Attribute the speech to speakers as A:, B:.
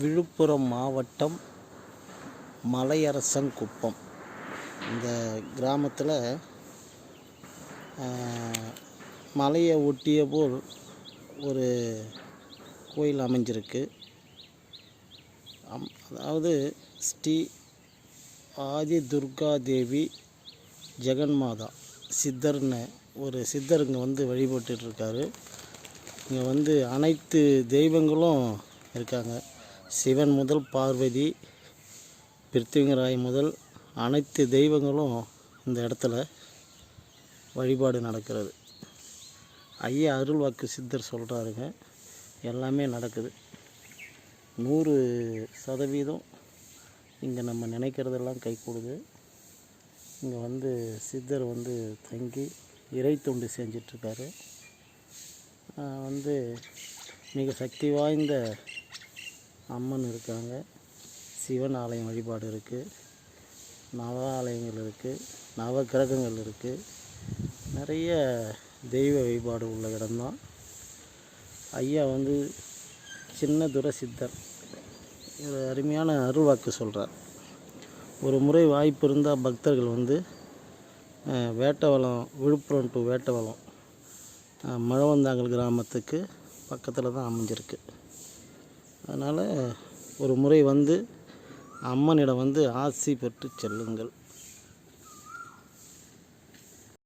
A: விழுப்புரம் மாவட்டம் மலையரசன்குப்பம். இந்த கிராமத்தில் மலையை ஒட்டிய போல் ஒரு கோயில் அமைஞ்சிருக்கு. அம் அதாவது ஸ்ரீ ஆதி துர்கா தேவி ஜெகன்மாதா சித்தர்னு ஒரு சித்தர் இங்கே வந்து வழிபட்டுருக்காரு இங்கே வந்து அனைத்து தெய்வங்களும் இருக்காங்க. சிவன் முதல் பார்வதி பிருத்திவிங்கராய் முதல் அனைத்து தெய்வங்களும் இந்த இடத்துல வழிபாடு நடக்கிறது. ஐயா அருள்வாக்கு சித்தர் சொல்கிறாருங்க எல்லாமே நடக்குது. நூறு சதவீதம் இங்கே நம்ம நினைக்கிறதெல்லாம் கை கூடுது இங்கே வந்து சித்தர் வந்து தங்கி இறை தொண்டு செஞ்சிட்ருக்காரு. வந்து மிக சக்தி வாய்ந்த அம்மன் இருக்காங்க. சிவன் ஆலயம் வழிபாடு இருக்குது நவ ஆலயங்கள் இருக்குது நவ கிரகங்கள் இருக்குது நிறைய தெய்வ வழிபாடு உள்ள இடம்தான். ஐயா வந்து சின்ன துர சித்தர். ஒரு அருமையான அருள்வாக்கு சொல்கிறார் ஒரு முறை வாய்ப்பு இருந்தால் பக்தர்கள் வந்து வேட்டவளம் வேட்டவலம் விழுப்புரம் டு வேட்டவலம் மழவந்தாங்கல் கிராமத்துக்கு பக்கத்தில் தான் அமைஞ்சிருக்கு. அதனால் ஒரு முறை வந்து அம்மனிடம் வந்து ஆசி பெற்று செல்லுங்கள்.